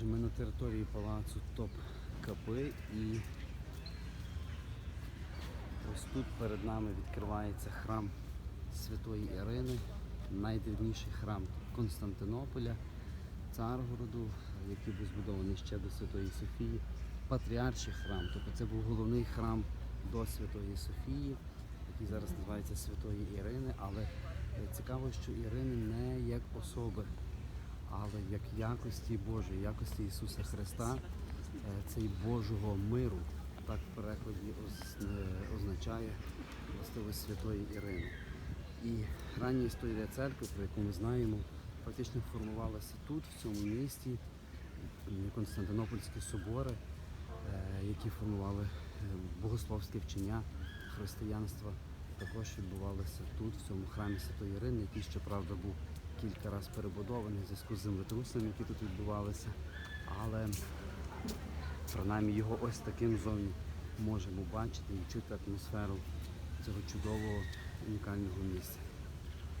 Отже, ми на території палацу Топ Капи і ось тут перед нами відкривається храм Святої Ірини, найдивніший храм Константинополя, Царгороду, який був збудований ще до Святої Софії, патріарший храм. Тобто це був головний храм до Святої Софії, який зараз називається Святої Ірини. Але цікаво, що Ірини не як особи, але як якості Божої, якості Ісуса Христа, е, це й Божого миру. Так в перекладі е, означає властивість Святої Ірини. І рання історія церкви, про яку ми знаємо, фактично формувалася тут, в цьому місті, Константинопольські собори, е, які формували богословське вчення християнства, також відбувалися тут, в цьому храмі Святої Ірини, який, щоправда, був кілька разів перебудований в зв'язку з землетрусами, які тут відбувалися. Але принаймні його ось таким зовні можемо бачити і чути атмосферу цього чудового унікального місця.